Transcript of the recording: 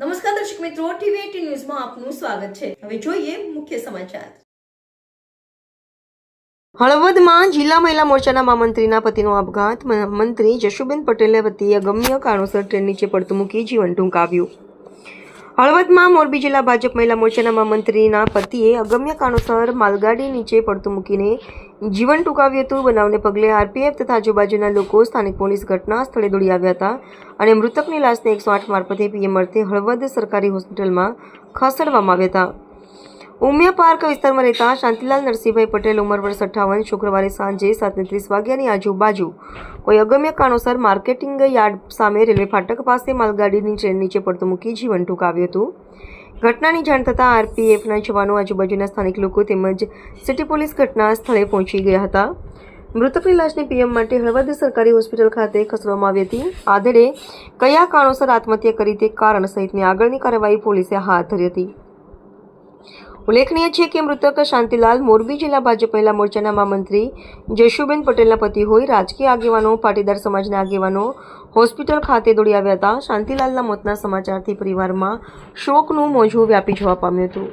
નમસ્કાર દર્શક મિત્રો, ટીવી ન્યૂઝમાં આપનું સ્વાગત છે. હવે જોઈએ મુખ્ય સમાચાર. હળવદમાં જિલ્લા મહિલા મોરચાના મહામંત્રીના પતિનો આપઘાત. મંત્રી જશુબેન પટેલે પતિએ અગમ્ય કારણોસર ટ્રેન નીચે પડતું મૂકી જીવન ટૂંકાવ્યું. હળવદમાં મોરબી જિલ્લા ભાજપ મહિલા મોરચાના મહામંત્રીના પતિએ અગમ્ય કારણોસર માલગાડી નીચે પડતું મૂકીને જીવન ટૂંકાવ્યું હતું. બનાવને પગલે આરપીએફ તથા આજુબાજુના લોકો સ્થાનિક પોલીસ ઘટના સ્થળે દોડી આવ્યા હતા અને મૃતકની લાશને એકસો આઠ મારફતે પીએમ અર્થે હળવદ સરકારી હોસ્પિટલમાં ખસેડવામાં આવ્યા હતા. ઉમિયા પાર્ક વિસ્તારમાં રહેતા શાંતિલાલ નરસિંહભાઈ પટેલ ઉંમર વર્ષ અઠ્ઠાવન, શુક્રવારે સાંજે સાતને ત્રીસ વાગ્યાની આજુબાજુ કોઈ અગમ્ય કારણોસર માર્કેટિંગ યાર્ડ સામે રેલવે ફાટક પાસે માલગાડીની ટ્રેન નીચે પડતું મૂકી જીવન ટૂંકાવ્યું હતું. ઘટનાની જાણ થતાં આરપીએફના જવાનો આજુબાજુના સ્થાનિક લોકો તેમજ સિટી પોલીસ ઘટના સ્થળે પહોંચી ગયા હતા. મૃતકની લાશને પીએમ માટે હળવદ સરકારી હોસ્પિટલ ખાતે ખસેડવામાં આવી હતી. આધેડે કયા કારણોસર આત્મહત્યા કરી તે કારણ સહિતની આગળની કાર્યવાહી પોલીસે હાથ ધરી હતી. ઉલ્લેખનીય છે કે મૃતક શાંતિલાલ મોરબી જિલ્લા ભાજપ મહિલા મોરચાના મહામંત્રી જશુબેન પટેલના પતિ હોય રાજકીય આગેવાનો, પાટીદાર સમાજના આગેવાનો, હોસ્પિટલ ખાતે દોડી આવ્યા હતા. શાંતિલાલના મોતના સમાચારથી પરિવારમાં શોકનું મોજું વ્યાપી જવા પામ્યું હતું.